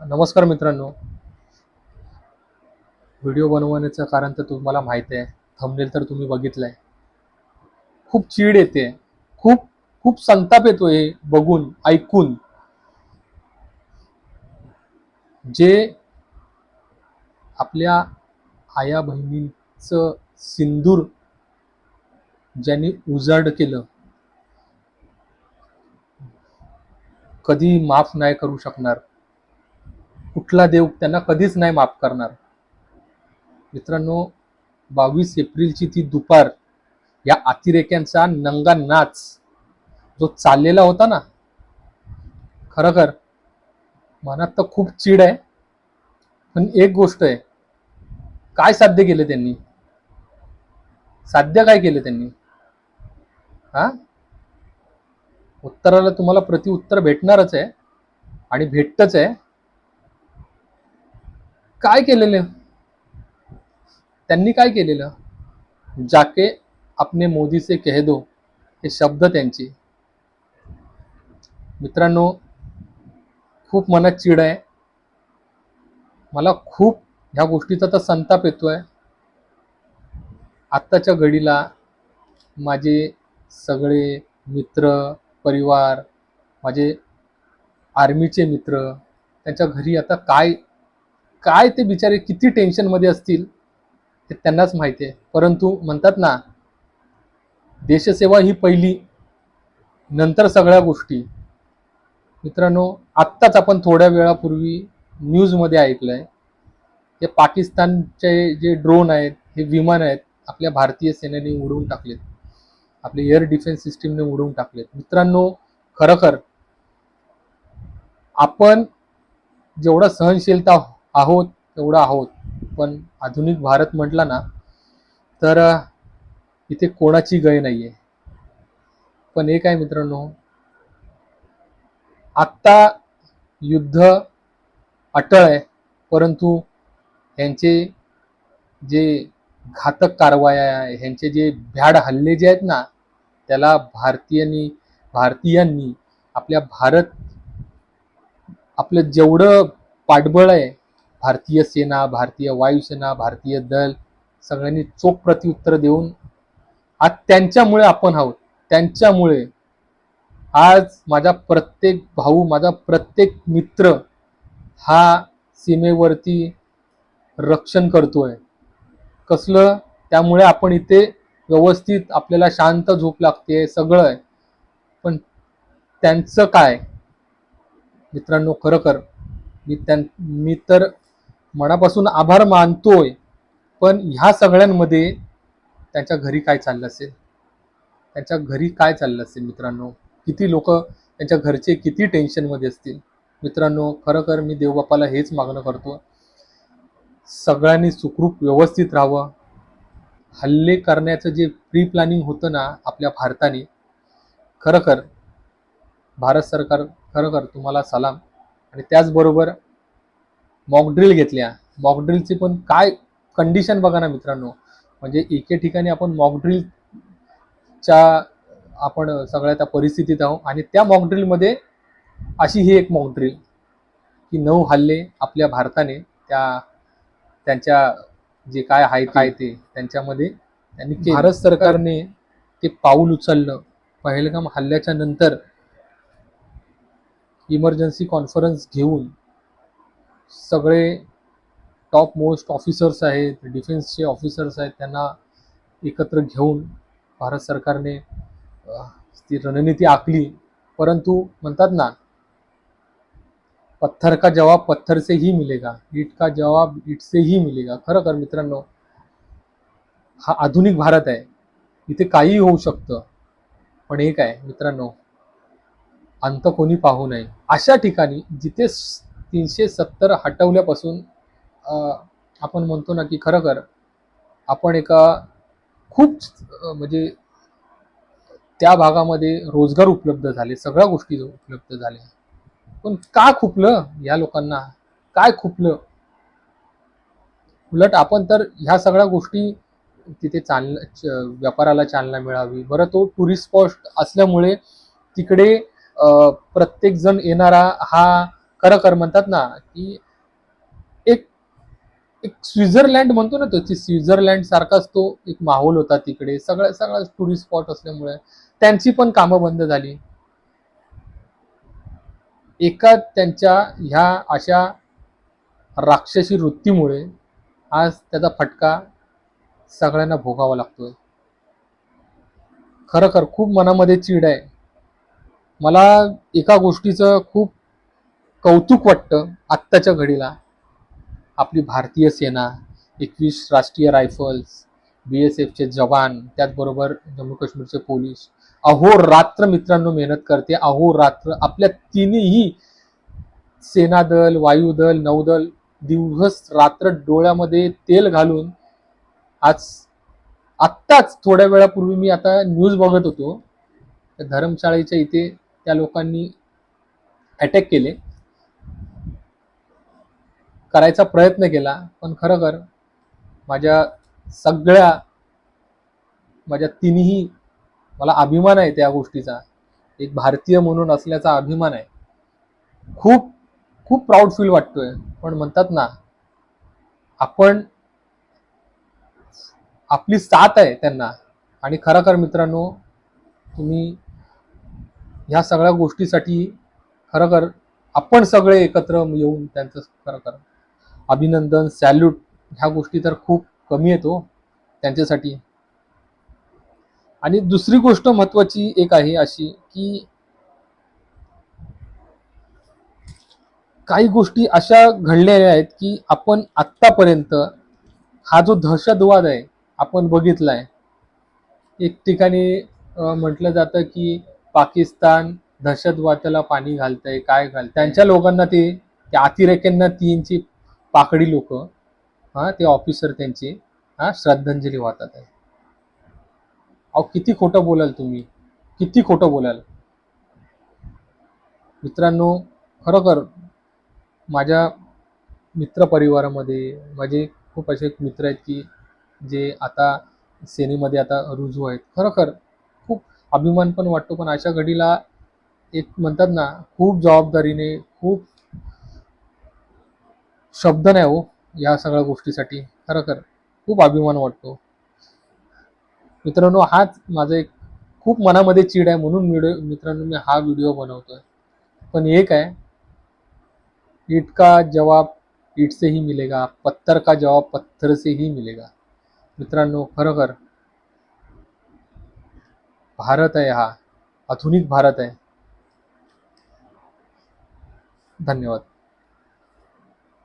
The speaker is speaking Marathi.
नमस्कार मित्रांनो. व्हिडिओ बनवण्याचं कारण तर तुम्हाला माहिती आहे. थंबनेल तर तुम्ही बघितलंय. खूप चीड येते. खूप खूप संताप येतो हे बघून ऐकून. जे आपल्या आया बहिणींचं सिंदूर ज्यांनी उजाड केलं कधी माफ नाही करू शकणार. कुठला देव त्यांना कधीच नाही माफ करणार. मित्रांनो बावीस एप्रिलची ती दुपार या अतिरेक्यांचा नंगा नाच जो चाललेला होता ना खरखर मनात तर खूप चीड आहे. पण एक गोष्ट आहे काय साध्य केले त्यांनी? साध्य काय केले त्यांनी? हा? उत्तराला तुम्हाला प्रतिउत्तर भेटणारच आहे आणि भेटतच आहे. काय केलेलं? त्यांनी काय केलेलं? जाके आपने मोदीचे कह दो हे शब्द त्यांचे. मित्रांनो खूप मनात चिड आहे. मला खूप ह्या गोष्टीचा तर संताप येतोय. आत्ताच्या घडीला माझे सगळे मित्र परिवार माझे आर्मीचे मित्र त्यांच्या घरी आता काय काय ते बिचारे किती टेन्शनमध्ये असतील हे त्यांनाच माहिती आहे. परंतु म्हणतात ना देशसेवा ही पहिली नंतर सगळ्या गोष्टी. मित्रांनो आत्ताच आपण थोड्या वेळापूर्वी न्यूजमध्ये ऐकलंय हे पाकिस्तानचे जे ड्रोन आहेत हे विमान आहेत आपल्या भारतीय सेनेने उडवून टाकलेत. आपले एअर डिफेन्स सिस्टीमने उडवून टाकलेत. मित्रांनो खरोखर आपण जेवढा सहनशीलता आहोत तेवढं आहोत. पण आधुनिक भारत म्हटला ना तर इथे कोणाची गय नाही आहे पण एक आहे मित्रांनो? आत्ता युद्ध अटळ आहे परंतु यांचे जे घातक कारवाया आहे ह्यांचे जे भ्याड हल्ले जे आहेत ना त्याला भारतीयांनी भारतीयांनी आपल्या भारत आपलं जेवढं पाठबळ आहे भारतीय सेना भारतीय वायुसेना भारतीय दल सगळ्यांनी चोख प्रत्युत्तर देऊन आज त्यांच्यामुळे आपण आहोत. त्यांच्यामुळे आज माझा प्रत्येक भाऊ माझा प्रत्येक मित्र हा सीमेवरती रक्षण करतोय. कसलं? त्यामुळे आपण इथे व्यवस्थित आपल्याला शांत झोप लागते सगळं आहे. पण त्यांचं काय? मित्रांनो खरं कर मी त्यां मी तर मनापासून आभार मानतोय पण ह्या सगळ्यांमध्ये त्यांच्या घरी काय चाललं असेल? त्यांच्या घरी काय चाललं असेल मित्रांनो? किती लोक त्यांच्या घरचे किती टेन्शनमध्ये असतील? मित्रांनो खरं खर मी देवबापाला हेच मागणं करतो सगळ्यांनी सुखरूप व्यवस्थित राहावं. हल्ले करण्याचं जे प्री प्लॅनिंग होतं ना आपल्या भारताने खरं खर भारत सरकार खरं कर तुम्हाला सलाम. आणि त्याचबरोबर मॉकड्रिल घेतल्या. मॉकड्रिलची पण काय कंडिशन बघा ना मित्रांनो. म्हणजे एके ठिकाणी आपण मॉकड्रिलच्या आपण सगळ्या त्या परिस्थितीत आहोत आणि त्या मॉकड्रिलमध्ये अशी ही एक मॉकड्रिल की नऊ हल्ले आपल्या भारताने त्या त्यांच्या जे काय आहे काय ते. त्यांच्यामध्ये त्यांनी. भारत सरकारने ते पाऊल उचललं. पहलगाम हल्ल्याच्या नंतर इमर्जन्सी कॉन्फरन्स घेऊन सगळे टॉप मोस्ट ऑफिसर्स आहेत डिफेन्सचे ऑफिसर्स आहेत त्यांना एकत्र घेऊन भारत सरकारने ती रणनीती आखली. परंतु म्हणतात ना पत्थर का जवाब पत्थर से ही मिलेगा ईट का जवाब ईट से ही मिलेगा. खरं कर मित्रांनो हा आधुनिक भारत आहे. इथे काहीही होऊ शकतं पण एक आहे मित्रांनो अंत कोणी पाहू नये. अशा ठिकाणी जिथे तीनशे सत्तर हटवल्यापासून आपण म्हणतो ना की खरं आपण एका खूप म्हणजे त्या भागामध्ये रोजगार उपलब्ध झाले सगळ्या गोष्टी उपलब्ध झाल्या. पण का खुपलं या लोकांना? काय खुपलं? उलट आपण तर ह्या सगळ्या गोष्टी तिथे चाल व्यापाराला चालना मिळावी. बरं तो टुरिस्ट स्पॉट असल्यामुळे तिकडे प्रत्येक जण येणारा हा खरं खरं म्हणतात ना की एक एक स्वित्झर्लंड म्हणतो ना तो स्वित्झर्लंड सारखाच तो एक माहोल होता तिकडे. सगळ्या सगळ्या टुरिस्ट स्पॉट असल्यामुळे. त्यांची पण कामं बंद झाली. एका त्यांच्या ह्या अशा राक्षसी वृत्तीमुळे आज त्याचा फटका सगळ्यांना भोगावा लागतोय. खरं खर खूप मनामध्ये चीड आहे. मला एका गोष्टीचं खूप कौतुक वाटतं आत्ताच्या घडीला. आपली भारतीय सेना एकवीस राष्ट्रीय रायफल्स बी एस एफचे जवान त्याचबरोबर जम्मू काश्मीरचे पोलीस. अहोरात्र मित्रांनो मेहनत करते. अहोरात्र आपल्या तिन्ही सेनादल वायुदल नौदल दिवस रात्र डोळ्यामध्ये तेल घालून आज आत्ताच थोड्या वेळापूर्वी मी आता न्यूज बघत होतो. धर्मशाळेच्या इथे त्या लोकांनी अटॅक केले. करायचा प्रयत्न केला पण खरं खर माझ्या सगळ्या माझ्या तिन्ही मला अभिमान आहे त्या गोष्टीचा. एक भारतीय म्हणून असल्याचा अभिमान आहे. खूप खूप प्राऊड फील वाटतोय. पण म्हणतात ना आपण आपली साथ आहे त्यांना. आणि खरं खर मित्रांनो तुम्ही ह्या सगळ्या गोष्टीसाठी खरं खर आपण सगळे एकत्र येऊन त्यांचं खरं खरं अभिनंदन सॅल्यूट ह्या गोष्टी तर खूप कमी येतो हो, त्यांच्यासाठी. आणि दुसरी गोष्ट महत्वाची एक आहे अशी की काही गोष्टी अशा घडलेल्या आहेत की आपण आत्तापर्यंत हा जो दहशतवाद आहे आपण बघितलाय. एक ठिकाणी म्हटलं जातं की पाकिस्तान दहशतवादाला पाणी घालतंय काय घाल त्यांच्या लोकांना ते त्या अतिरेक्यांना तीनची पाकडी लोक हा ते ऑफिसर त्यांचे हा श्रद्धांजली वाहतात. आहे अहो किती खोटं बोलाल तुम्ही. किती खोटं बोलाल. मित्रांनो खरोखर माझ्या मित्रपरिवारामध्ये माझे खूप असे मित्र आहेत की जे आता सेनेमध्ये आता रुजू आहेत. खरोखर खूप अभिमान पण वाटतो पण अशा घडीला एक म्हणतात ना खूप जबाबदारीने खूप शब्द नाही हो या सगळ्या गोष्टीसाठी. खरं खर खूप अभिमान वाटतो. मित्रांनो हाच माझा एक खूप मनामध्ये चीड आहे म्हणून व्हिडिओ मित्रांनो मी हा व्हिडिओ बनवतोय. पण एक आहे ईट का जवाब ईट से ही मिलेगा पत्थर का जवाब पत्थर से ही मिलेगा. मित्रांनो खरोखर भारत आहे हा. आधुनिक भारत आहे. धन्यवाद.